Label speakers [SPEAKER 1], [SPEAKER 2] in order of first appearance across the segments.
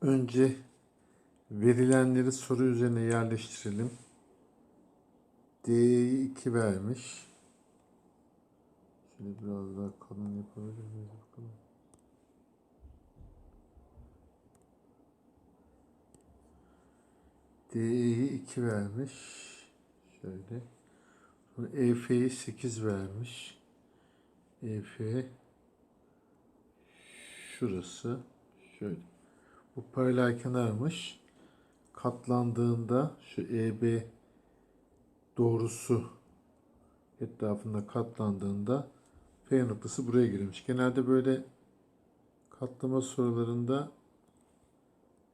[SPEAKER 1] Önce verilenleri soru üzerine yerleştirelim. D'yi 2 vermiş. Şöyle biraz daha kalın yapabilir miyiz bakalım. D'yi 2 vermiş. Şöyle. Sonra EF'yi 8 vermiş. EF şurası. Şöyle. Bu paralel kenarmış. Katlandığında şu EB doğrusu etrafında katlandığında F noktası buraya girmiş. Genelde böyle katlama sorularında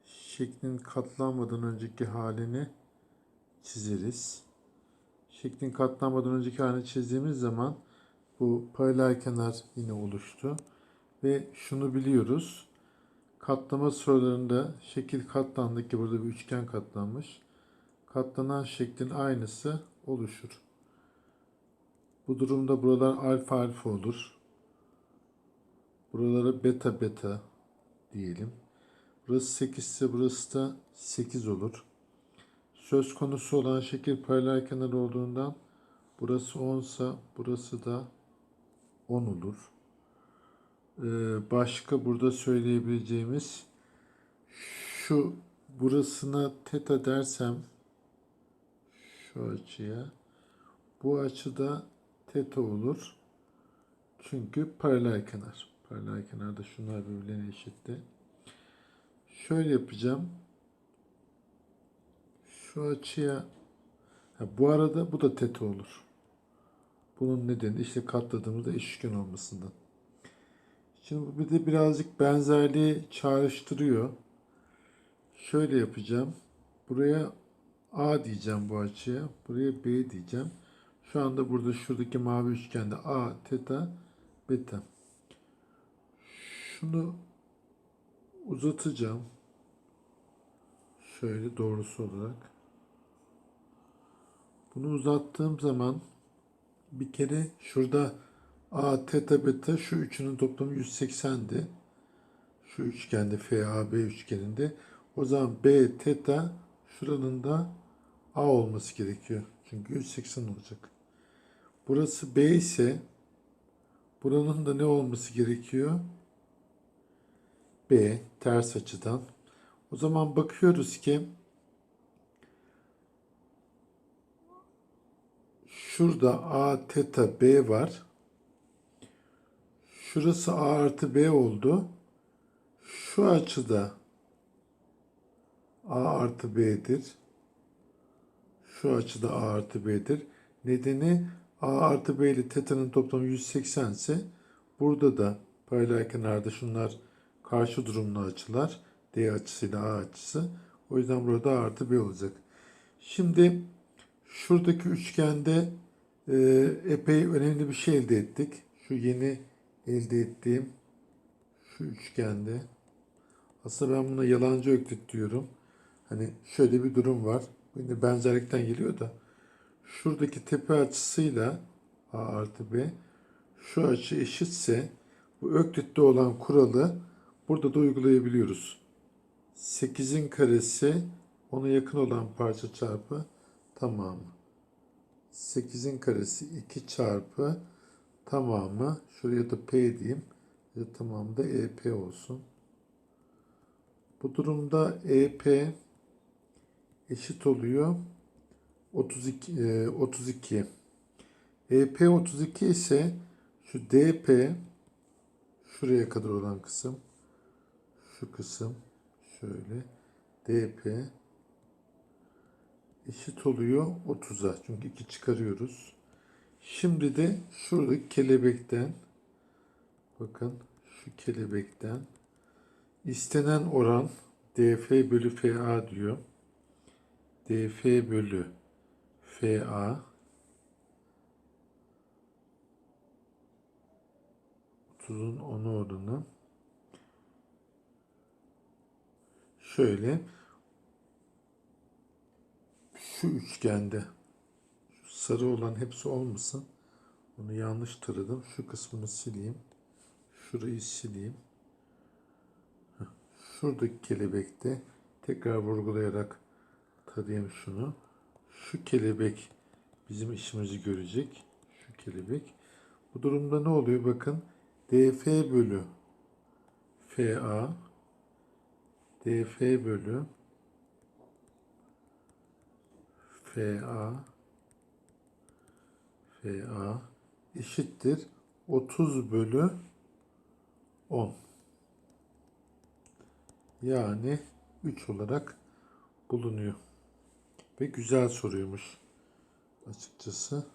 [SPEAKER 1] şeklin katlanmadan önceki halini çizeriz. Şeklin katlanmadan önceki halini çizdiğimiz zaman bu paralel kenar yine oluştu. Ve şunu biliyoruz. Katlama sorularında şekil katlandı ki burada bir üçgen katlanmış. Katlanan şeklin aynısı oluşur. Bu durumda buralar alfa alfa olur. Buralara beta beta diyelim. Burası 8 ise burası da 8 olur. Söz konusu olan şekil paralel kenar olduğundan burası 10 ise burası da 10 olur. Ee, başka burada söyleyebileceğimiz şu burasına teta dersem şu açıya bu açıda teta olur. Çünkü paralel kenar. Paralel kenarda şunlar birbirlerine eşitti. Şöyle yapacağım. Şu açıya ha, bu arada bu da teta olur. Bunun nedeni işte katladığımızda eşitken olmasından. Şimdi bir de birazcık benzerliği çağrıştırıyor. Şöyle yapacağım. Buraya A diyeceğim bu açıya. Buraya B diyeceğim. Şu anda burada şuradaki mavi üçgende A, teta, beta. Şunu uzatacağım. Şöyle doğrusu olarak. Bunu uzattığım zaman bir kere şurada A, teta, beta şu üçünün toplamı 180'di. Şu üçgende FAB üçgeninde. O zaman B, teta şuranın da A olması gerekiyor. Çünkü 180 olacak. Burası B ise buranın da ne olması gerekiyor? B ters açıdan. O zaman bakıyoruz ki şurada A teta B var. Şurası A artı B oldu. Şu açıda A artı B'dir. Şu açıda A artı B'dir. Nedeni A artı B ile teta'nın toplamı 180 ise burada da paralel kenarda şunlar karşı durumlu açılar. D açısıyla A açısı. O yüzden burada A artı B olacak. Şimdi şuradaki üçgende e, epey önemli bir şey elde ettik. Şu yeni elde ettiğim şu üçgende aslında ben buna yalancı öklit diyorum. Hani şöyle bir durum var. Yine benzerlikten geliyor da şuradaki tepe açısıyla A artı B şu açı eşitse bu öklitte olan kuralı burada da uygulayabiliyoruz. 8'in karesi ona yakın olan parça çarpı tamamı. 8'in karesi 2 çarpı tamamı şuraya da P diyeyim. Ya tamamı da EP olsun. Bu durumda EP eşit oluyor 32 e, 32. EP 32 ise şu DP şuraya kadar olan kısım şu kısım şöyle DP eşit oluyor 30'a. Çünkü 2 çıkarıyoruz. Şimdi de şuradaki kelebekten bakın şu kelebekten istenen oran DF bölü FA diyor. DF bölü FA 30'un 10'u oranı şöyle şu üçgende sarı olan hepsi olmasın. Onu yanlış taradım. Şu kısmını sileyim. Şurayı sileyim. Şuradaki kelebekte tekrar vurgulayarak tarayayım şunu. Şu kelebek bizim işimizi görecek. Şu kelebek. Bu durumda ne oluyor? Bakın DF bölü FA DF bölü FA FA eşittir 30 bölü 10. Yani 3 olarak bulunuyor. Ve güzel soruymuş açıkçası.